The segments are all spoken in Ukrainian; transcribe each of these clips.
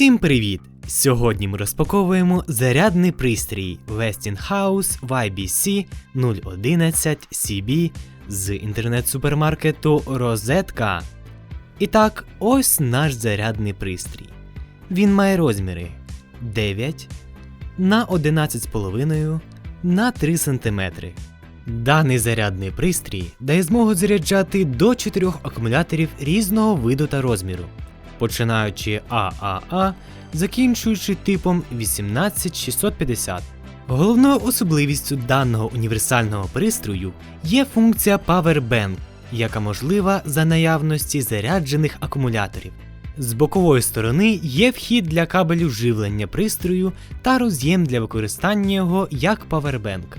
Всім привіт! Сьогодні ми розпаковуємо зарядний пристрій Westinghouse YBC 011 CB з інтернет-супермаркету Розетка. І так, ось наш зарядний пристрій. Він має розміри 9 на 11,5 на 3 см. Даний зарядний пристрій дає змогу заряджати до 4 акумуляторів різного виду та розміру, починаючи ААА, закінчуючи типом 18650. Головною особливістю даного універсального пристрою є функція Powerbank, яка можлива за наявності заряджених акумуляторів. З бокової сторони є вхід для кабелю живлення пристрою та роз'єм для використання його як Powerbank.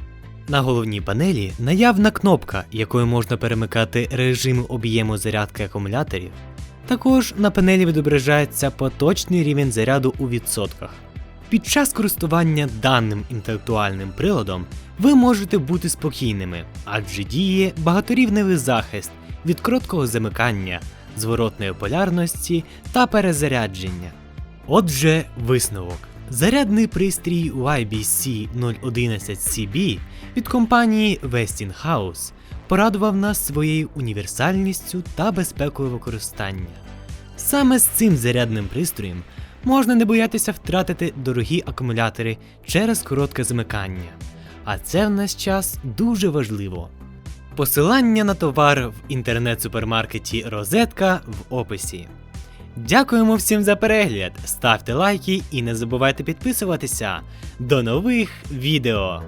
На головній панелі наявна кнопка, якою можна перемикати режим об'єму зарядки акумуляторів. Також на панелі відображається поточний рівень заряду у відсотках. Під час користування даним інтелектуальним приладом ви можете бути спокійними, адже діє багаторівневий захист від короткого замикання, зворотної полярності та перезарядження. Отже, висновок. Зарядний пристрій YBC 011 CB від компанії Westinghouse порадував нас своєю універсальністю та безпекою використання. Саме з цим зарядним пристроєм можна не боятися втратити дорогі акумулятори через коротке замикання. А це в наш час дуже важливо. Посилання на товар в інтернет-супермаркеті Розетка в описі. Дякуємо всім за перегляд, ставте лайки і не забувайте підписуватися. До нових відео!